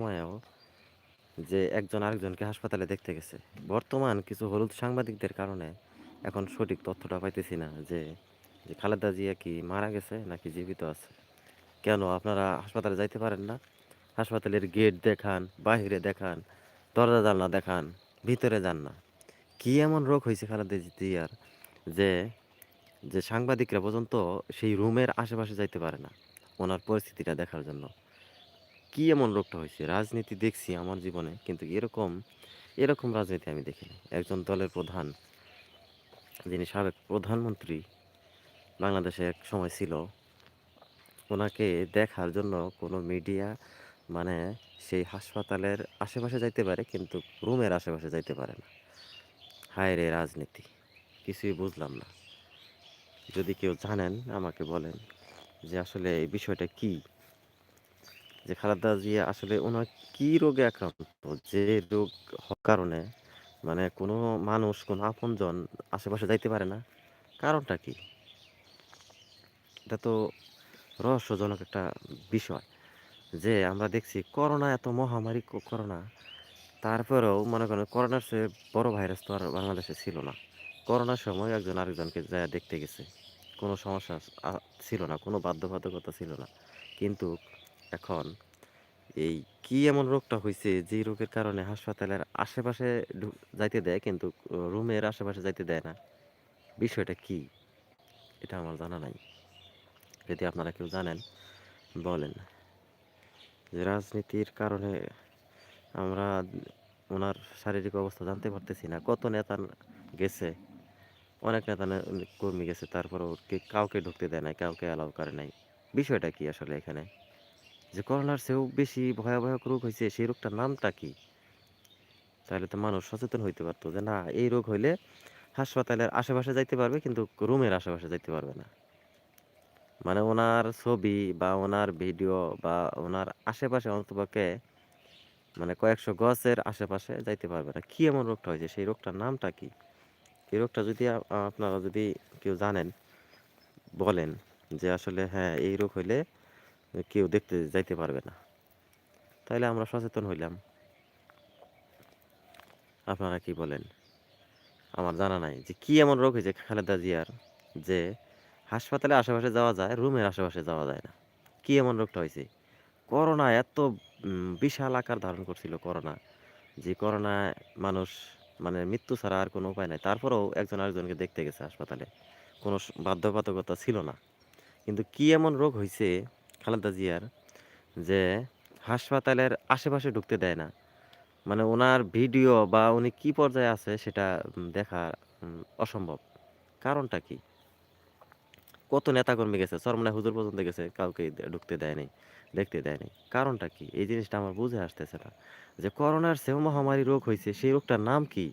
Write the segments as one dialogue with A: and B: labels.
A: সময়েও যে একজন আরেকজনকে হাসপাতালে দেখতে গেছে। বর্তমান কিছু হলুদ সাংবাদিকদের কারণে এখন সঠিক তথ্যটা পাইতেছি না যে যে খালেদা জিয়া কি মারা গেছে নাকি জীবিত আছে। কেন আপনারা হাসপাতালে যাইতে পারেন না? হাসপাতালের গেট দেখান, বাহিরে দেখান, দরজা জানলা দেখান, ভিতরে যান না। কি এমন রোগ হয়েছে খালেদা জিয়ার যে যে সাংবাদিকরা পর্যন্ত সেই রুমের আশেপাশে যাইতে পারে না ওনার পরিস্থিতিটা দেখার জন্য? কি এমন রোগটা হয়েছে? রাজনীতি দেখছি আমার জীবনে, কিন্তু এরকম এরকম রাজনীতি আমি দেখিনি। একজন দলের প্রধান, যিনি সাবেক প্রধানমন্ত্রী বাংলাদেশে এক সময় ছিল, ওনাকে দেখার জন্য কোনো মিডিয়া মানে সেই হাসপাতালের আশেপাশে যাইতে পারে, কিন্তু রুমের আশেপাশে যাইতে পারে না। হায় রে রাজনীতি, কিছুই বুঝলাম না। যদি কেউ জানেন, আমাকে বলেন যে আসলে এই বিষয়টা কি? যে খালেদা জিয়া আসলে ওনার কি রোগে আক্রান্ত? যে রোগ কারণে মানে কোনো মানুষ, কোনো আপনজন আশেপাশে যাইতে পারে না, কারণটা কি? এটা তো রহস্যজনক একটা বিষয় যে আমরা দেখছি করোনা এত মহামারী করোনা, তারপরেও মনে করেন করোনার চেয়ে বড় ভাইরাস তো আর বাংলাদেশে ছিল না। করোনার সময় একজন আরেকজনকে যা দেখতে গেছে। কোনো সমস্যা ছিল না, কোনো বাধ্যবাধকতা ছিল না। কিন্তু এখন। এই কি এমন রোগটা হয়েছে যে রোগের কারণে হাসপাতালের আশেপাশে যাইতে দেয় কিন্তু রুমের আশেপাশে যাইতে দেয় না? বিষয়টা কি? এটা আমার জানা নাই। যদি আপনারা কেউ জানেন, বলেন। যে রাজনীতির কারণে আমরা ওনার শারীরিক অবস্থা জানতে পারতেছি না। কত নেতা গেছে? অনেক নেতা কর্মী গেছে, তারপরেও কাউকে ঢুকতে দেয় নাই, কাউকে অ্যালাউ করে নাই। বিষয়টা কি আসলে এখানে? যে করোনার চেয়েও বেশি ভয়াবহ রোগ হয়েছে সেই রোগটার নামটা কি? তাহলে তো মানুষ সচেতন হইতে পারতো যে না, এই রোগ হইলে হাসপাতালের আশেপাশে যাইতে পারবে, কিন্তু রুমের আশেপাশে যাইতে পারবে না। মানে ওনার ছবি বা ওনার ভিডিও বা ওনার আশেপাশে অন্তপক্ষে মানে কয়েকশো গছের আশেপাশে যাইতে পারবে না। কি এমন রোগটা হয়েছে সেই রোগটার নামটা কি? এই রোগটা যদি আপনারা যদি কেউ জানেন, বলেন যে আসলে হ্যাঁ এই রোগ হইলে কেউ দেখতে যাইতে পারবে না। তাইলে আমরা সচেতন হইলাম। আপনারা কি বলেন? আমার জানা নাই যে কি এমন রোগ হয়েছে খালেদা জিয়ার, যে হাসপাতালে আশেপাশে যাওয়া যায়, রুমের আশেপাশে যাওয়া যায় না। কি এমন রোগটা হয়েছে? করোনা এত বিশাল আকার ধারণ করছিল করোনা, যে করোনায় মানুষ মানে মৃত্যু ছাড়া আর কোনো উপায় নাই। তারপরেও একজন আরেকজনকে দেখতে গেছে হাসপাতালে। কোনো বাধ্যবাধকতা ছিল না। কিন্তু কি এমন রোগ হয়েছে খালেদা জিয়ার যে হাসপাতালের আশেপাশে ঢুকতে দেয় না। মানে ওনার ভিডিও বা উনি কি পর্যায়ে আছে সেটা দেখা অসম্ভব। কারণটা কি? কত নেতাকর্মী গেছে চরমনায় হুজুর পর্যন্ত গেছে, কাউকে ঢুকতে দেয়নি দেখতে দেয়নি কারণটা কি? এই জিনিসটা আমার বুঝে আসতেছে না। যে করোনার সেও মহামারী রোগ হয়েছে সেই রোগটার নাম কি?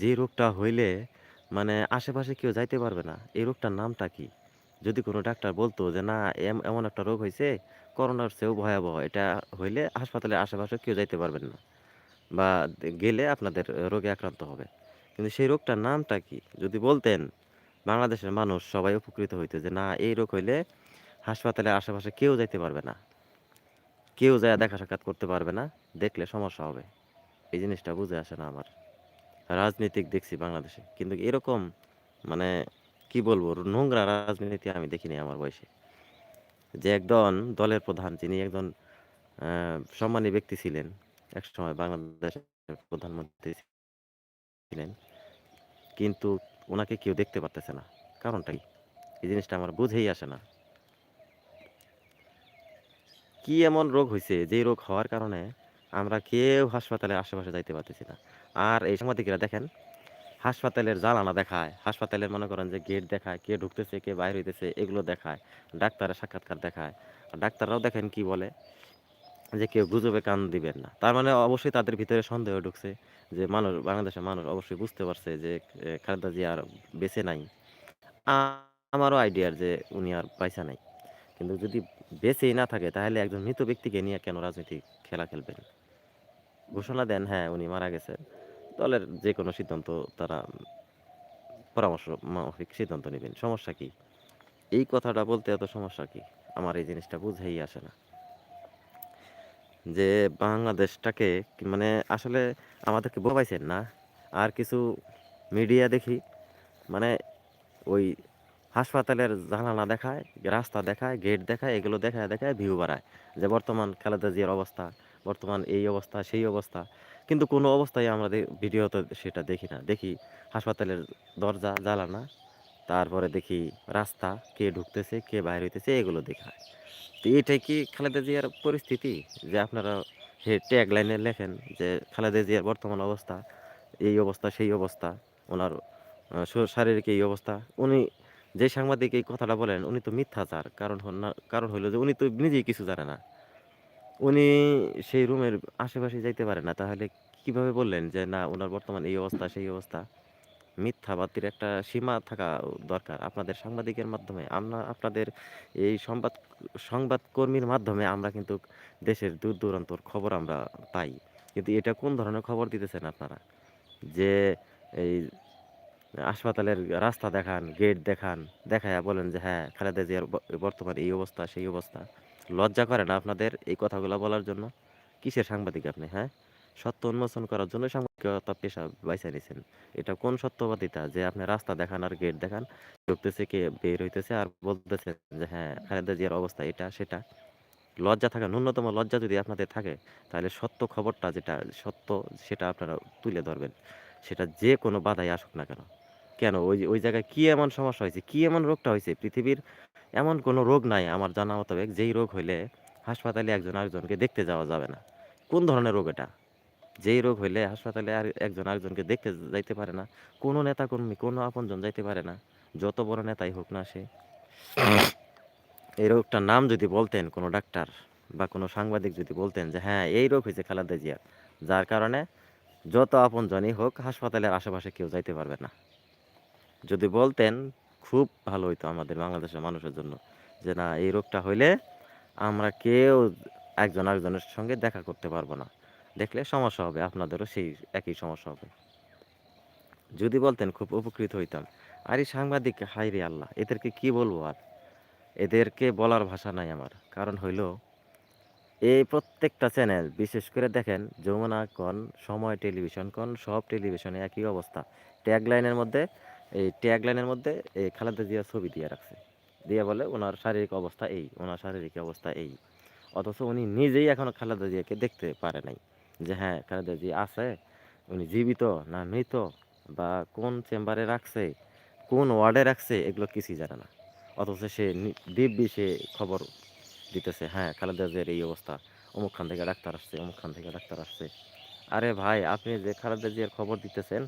A: যে রোগটা হইলে মানে আশেপাশে কেউ যাইতে পারবে না, এই রোগটার নামটা কি? যদি কোনো ডাক্তার বলতো যে, না, এম- এমন একটা রোগ হয়েছে করোনার চেয়েও ভয়াবহ, এটা হইলে হাসপাতালের আশেপাশে কেউ যাইতে পারবেন না। বা গেলে আপনাদের রোগে আক্রান্ত হবে। কিন্তু সেই রোগটার নামটা কি? যদি বলতেন, বাংলাদেশের মানুষ সবাই উপকৃত হইতো যে, না, এই রোগ হইলে হাসপাতালের আশেপাশে কেউ যাইতে পারবে না। কেউ যায় দেখা সাক্ষাৎ করতে পারবে না, দেখলে সমস্যা হবে। এই জিনিসটা বুঝে আসে না আমার। রাজনীতিক দেখছি বাংলাদেশে। কিন্তু এরকম মানে কি বলব? নোংরা রাজনীতি আমি দেখিনি আমার বয়সে। যে একজন দলের প্রধান, যিনি একজন সম্মানী ব্যক্তি ছিলেন, একসময় বাংলাদেশের প্রধানমন্ত্রী ছিলেন, কিন্তু ওনাকে কেউ দেখতে পারতেছে না। কারণটা কি? এই জিনিসটা আমার বুঝেই আসে না। কি এমন রোগ হয়েছে যে রোগ হওয়ার কারণে আমরা কেউ হাসপাতালের আশেপাশে যাইতে পারতেছি না। আর এই সাংবাদিকেরা দেখেন হাসপাতালের জ্বালানা দেখায় হাসপাতালের মনে করেন যে গেট দেখায়, কে ঢুকতেছে, কে বাইরে হইতেছে, এগুলো দেখায়, ডাক্তারের সাক্ষাৎকার দেখায়। ডাক্তাররাও দেখেন কি বলে, যে কেউ গুজবে কান দিবেন না। তার মানে অবশ্যই তাদের ভিতরে সন্দেহ ঢুকছে যে মানুষ, বাংলাদেশের মানুষ অবশ্যই বুঝতে পারছে যে খালেদা জিয়া আর বেঁচে নাই। আমারও আইডিয়ার যে উনি আর পয়সা নাই। কিন্তু যদি বেঁচেই না থাকে, তাহলে একজন মৃত ব্যক্তিকে নিয়ে কেন রাজনীতি খেলা খেলবেন? ঘোষণা দেন হ্যাঁ উনি মারা গেছে দলের যে কোনো সিদ্ধান্ত তারা পরামর্শ মাফিক সিদ্ধান্ত নেবেন। সমস্যা কি? এই কথাটা বলতে এত সমস্যা কি? আমার এই জিনিসটা বুঝেই আসে না। যে বাংলাদেশটাকে মানে আসলে আমাদেরকে বোবাইছেন না? আর কিছু মিডিয়া দেখি মানে ওই হাসপাতালের জানালা দেখায়, রাস্তা দেখায়, গেট দেখায়, এগুলো দেখায় দেখায়, ভিউ বাড়ায়। যে বর্তমান খালেদা জিয়ার অবস্থা বর্তমান এই অবস্থা, সেই অবস্থা। কিন্তু কোনো অবস্থায় আমরা ভিডিওতে সেটা দেখি না। দেখি হাসপাতালের দরজা জ্বালানা তারপরে দেখি রাস্তা, কে ঢুকতেছে, কে বাইরে হইতেছে, এগুলো দেখায় তো এটাই কি খালেদা জিয়ার পরিস্থিতি? যে আপনারা হে ট্যাগ লাইনে লেখেন যে খালেদা জিয়ার বর্তমান অবস্থা, এই অবস্থা, সেই অবস্থা, ওনার শারীরিক এই অবস্থা, উনি যে সাংবাদিক এই কথাটা বলেন, উনি তো মিথ্যাচার। কারণ হল কারণ হইল যে উনি তো নিজেই কিছু জানে না। উনি সেই রুমের আশেপাশে যাইতে পারে না। তাহলে কীভাবে বললেন যে, না ওনার বর্তমান এই অবস্থা, সেই অবস্থা? মিথ্যাবাদীর একটা সীমা থাকা দরকার আপনাদের সাংবাদিকের মাধ্যমে। আমরা, আপনাদের এই সংবাদ সংবাদকর্মীর মাধ্যমে আমরা কিন্তু দেশের দূর দূরান্তর খবর আমরা পাই। কিন্তু এটা কোন ধরনের খবর দিতেছেন আপনারা? যে এই হাসপাতালের রাস্তা দেখান, গেট দেখান দেখায়া বলেন যে হ্যাঁ খালেদা জিয়ার বর্তমান এই অবস্থা, সেই অবস্থা। লজ্জা করে না আপনাদের এই কথাগুলো বলার জন্য? কিসের সাংবাদিক আপনি হ্যাঁ? সত্য উন্মোচন করার জন্য সাংবাদিকতা পেশা বাইছে নিয়েছেন এটা কোন সত্যবাদিতা যে আপনি রাস্তা দেখান আর গেট দেখান, ঢুকতেছে কে, বের হইতেছে আর বলতেছেন যে হ্যাঁ খালেদা জিয়ার অবস্থা এটা, সেটা। লজ্জা থাকা, ন্যূনতম লজ্জা যদি আপনাদের থাকে, তাহলে সত্য খবরটা যেটা, সত্য সেটা আপনারা তুলে ধরবেন। সেটা যে কোনো বাধাই আসুক না কেন। কেন? ওই ওই জায়গায় কি এমন সমস্যা হয়েছে? কি এমন রোগটা হয়েছে? পৃথিবীর এমন কোনো রোগ নাই আমার জানা মোতাবেক যেই রোগ হইলে হাসপাতালে একজন আরেকজনকে দেখতে যাওয়া যাবে না। কোন ধরনের রোগ এটা? যেই রোগ হইলে হাসপাতালে আর একজন আরেকজনকে দেখতে যাইতে পারে না। কোনো নেতা কর্মী কোনো আপনজন যাইতে পারে না। যত বড় নেতাই হোক না সে। এই রোগটার নাম যদি বলতেন, কোনো ডাক্তার বা কোনো সাংবাদিক যদি বলতেন যে হ্যাঁ এই রোগ হয়েছে খালেদা জিয়ার। যার কারণে যত আপনজনই হোক হাসপাতালের আশেপাশে কেউ যাইতে পারবে না। যদি বলতেন, খুব ভালো হইতো আমাদের বাংলাদেশের মানুষের জন্য যে, না, এই রোগটা হইলে আমরা কেউ একজন আরেকজনের সঙ্গে দেখা করতে পারব না। দেখলে সমস্যা হবে, আপনাদেরও সেই একই সমস্যা হবে। যদি বলতেন, খুব উপকৃত হইতাম। আর এই সাংবাদিক হাই রে আল্লাহ, এদেরকে কি বলব আর? এদেরকে বলার ভাষা নাই আমার। কারণ হইল, এই প্রত্যেকটা চ্যানেল, বিশেষ করে দেখেন, যমুনা, কন, সময় টেলিভিশন, কন, সব টেলিভিশনে একই অবস্থা। ট্যাগ লাইনের মধ্যে এই ট্যাগ লাইনের মধ্যে এই খালেদা জিয়ার ছবি দিয়ে রাখছে। দিয়ে বলে, ওনার শারীরিক অবস্থা এই, ওনার শারীরিক অবস্থা এই। অথচ উনি নিজেই এখনও খালেদা জিয়াকে দেখতে পারে নাই যে হ্যাঁ খালেদা জিয়া আছে, উনি জীবিত না মৃত বা কোন চেম্বারে রাখছে, কোন ওয়ার্ডে রাখছে, এগুলো কিছুই জানে না। অথচ সে দিব্যি সে খবর দিতেছে হ্যাঁ খালেদা জিয়ার এই অবস্থা, অমুক খান থেকে ডাক্তার আসছে, অমুক খান থেকে ডাক্তার আসছে। আরে ভাই, আপনি যে খালেদা জিয়ার খবর দিতেছেন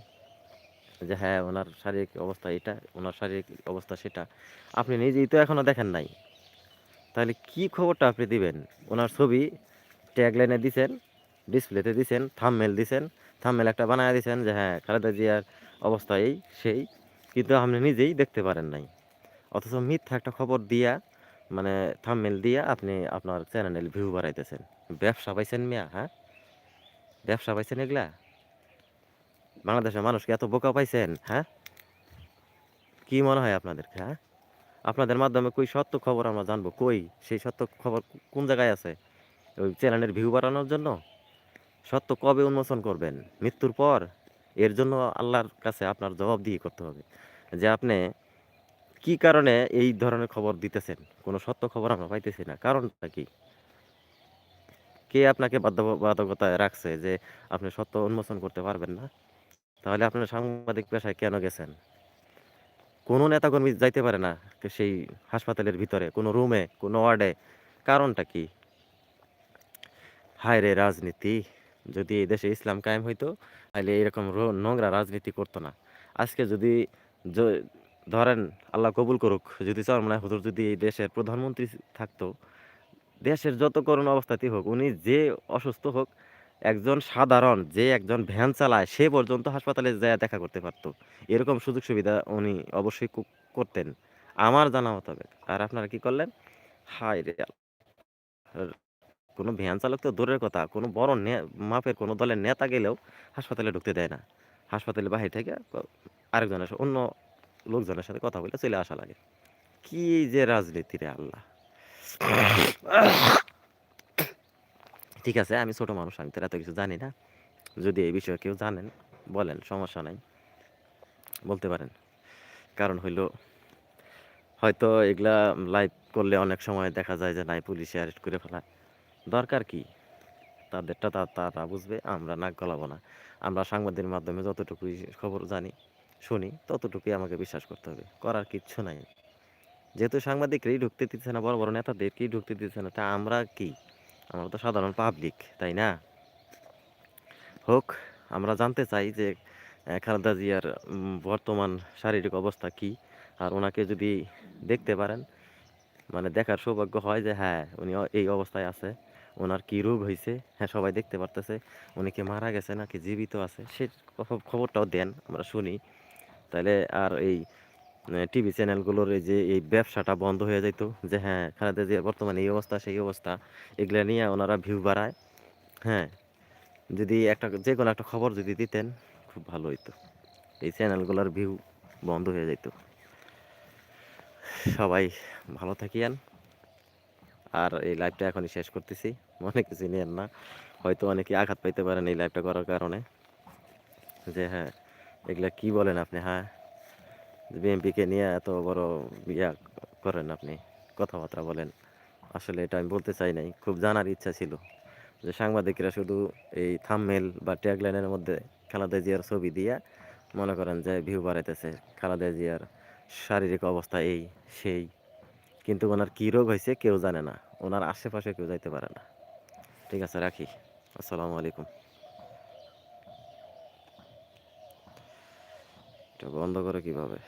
A: যে হ্যাঁ ওনার শারীরিক অবস্থা এটা, ওনার শারীরিক অবস্থা সেটা। আপনি নিজেই তো এখনও দেখেন নাই। তাহলে কি খবরটা আপনি দিবেন? ওনার ছবি ট্যাগলাইনে দিছেন ডিসপ্লেতে দিছেন থামমেল দিছেন থামমেল একটা বানায় দিছেন যে হ্যাঁ খালেদা জিয়ার অবস্থা এই, সেই। কিন্তু আপনি নিজেই দেখতে পারেন নাই। অথচ মিথ্যা একটা খবর দিয়া মানে থামমেল দিয়া আপনি আপনার চ্যানেল ভিউ বাড়াইতেছেন। ব্যবসা পাইছেন মিয়া হ্যাঁ? ব্যবসা পাইছেন এগুলা? বাংলাদেশের মানুষকে এত বোকা পাইছেন হ্যাঁ? কি মনে হয় আপনাদেরকে হ্যাঁ? আপনাদের মাধ্যমে কই সত্য খবর আমরা জানব? কই? সেই সত্য খবর কোন জায়গায় আছে? ওই চ্যানেলের ভিউ বাড়ানোর জন্য? সত্য কবে উন্মোচন করবেন? মৃত্যুর পর? এর জন্য আল্লাহর কাছে আপনার জবাব দিয়ে করতে হবে। যে আপনি কি কারণে এই ধরনের খবর দিতেছেন? কোনো সত্য খবর আমরা পাইতেছি না। কারণটা কি? কে আপনাকে বাধ্যবাধকতায় রাখছে যে আপনি সত্য উন্মোচন করতে পারবেন না? তাহলে আপনার সাংবাদিক পেশায় কেন গেছেন? কোনো নেতাকর্মী যাইতে পারে না সেই হাসপাতালের ভিতরে, কোনো রুমে, কোনো ওয়ার্ডে। কারণটা কি? হায় রে রাজনীতি, যদি এই দেশে ইসলাম কায়েম হইতো, তাহলে এরকম নোংরা রাজনীতি করতো না। আজকে যদি ধরেন, আল্লাহ কবুল করুক, যদি চরমনায় হুজুর যদি এই দেশের প্রধানমন্ত্রী থাকতো, দেশের যত করুণ অবস্থাতেই হোক, উনি যে অসুস্থ হোক একজন সাধারণ, যে একজন ভ্যান চালায়, সে পর্যন্ত হাসপাতালে যায় দেখা করতে পারতো। এরকম সুযোগ সুবিধা উনি অবশ্যই করতেন। আমার জানা মোতাবেক। আর আপনারা কি করলেন? হাই রে কোনো ভ্যান চালক তো দূরের কথা। কোনো বড় মাপের কোনো দলের নেতা গেলেও হাসপাতালে ঢুকতে দেয় না। হাসপাতালে বাহির থেকে আরেকজনের অন্য লোকজনের সাথে কথা বলে চলে আসা লাগে। কি যে রাজনীতি রে আল্লাহ! ঠিক আছে, আমি ছোট মানুষ, আমি তো এত কিছু জানি না। যদি এই বিষয়ে কেউ জানেন, বলেন, সমস্যা নাই। বলতে পারেন। কারণ হইল, হয়তো এগুলা লাইভ করলে অনেক সময় দেখা যায় যে নাই পুলিশে অ্যারেস্ট করে ফেলা। দরকার কি? তাদেরটা তা, তারা বুঝবে, আমরা নাক গলাবো না। আমরা সাংবাদিকের মাধ্যমে যতটুকুই খবর জানি, শুনি, ততটুকুই আমাকে বিশ্বাস করতে হবে। করার কিচ্ছু নাই। যেহেতু সাংবাদিকরাই ঢুকতে দিচ্ছে না, বড় বড় নেতাদেরকেই ঢুকতে দিচ্ছে না, তা আমরা কি? আমরা তো সাধারণ পাবলিক তাই না? হোক, আমরা জানতে চাই যে খালেদা জিয়ার বর্তমান শারীরিক অবস্থা কি? আর ওনাকে যদি দেখতে পারেন মানে দেখার সৌভাগ্য হয় যে হ্যাঁ উনি এই অবস্থায় আছে। ওনার কি রোগ হয়েছে হ্যাঁ সবাই দেখতে পারতেছে। উনি কি মারা গেছে নাকি জীবিত আছে? সে খবরটাও দেন, আমরা শুনি। তাহলে আর এই টিভি চ্যানেলগুলোর যে, এই ব্যবসাটা বন্ধ হয়ে যেত যে হ্যাঁ খালেদা জিয়ার বর্তমানে এই অবস্থা, সেই অবস্থা, এগুলা নিয়ে ওনারা ভিউ বাড়ায়। হ্যাঁ যদি একটা, যে কোনো একটা খবর যদি দিতেন, খুব ভালো হইতো। এই চ্যানেলগুলোর ভিউ বন্ধ হয়ে যেত সবাই ভালো থাকিয়েন। আর এই লাইভটা এখনই শেষ করতেছি। অনেক কিছু নিয়েন না। হয়তো অনেকে আঘাত পাইতে পারেন এই লাইভটা করার কারণে। যে হ্যাঁ এগুলা কি বলেন আপনি? হ্যাঁ বিএমপিকে নিয়ে এত বড় ইয়া করেন আপনি, কথাবার্তা বলেন, আসলে এটা আমি বলতে চাই নাই, খুব জানার ইচ্ছা ছিল যে সাংবাদিকরা শুধু এই থামমেল বা ট্যাগলাইনের মধ্যে খালেদা জিয়ার ছবি দিয়ে মনে করেন যে ভিউ বাড়াইতেছে, খালেদা জিয়ার শারীরিক অবস্থা এই, সেই, কিন্তু ওনার কী রোগ হয়েছে কেউ জানে না, ওনার আশেপাশে কেউ যাইতে পারে না। ঠিক আছে, রাখি, আসসালামু আলাইকুম। এটা বন্ধ করে কীভাবে?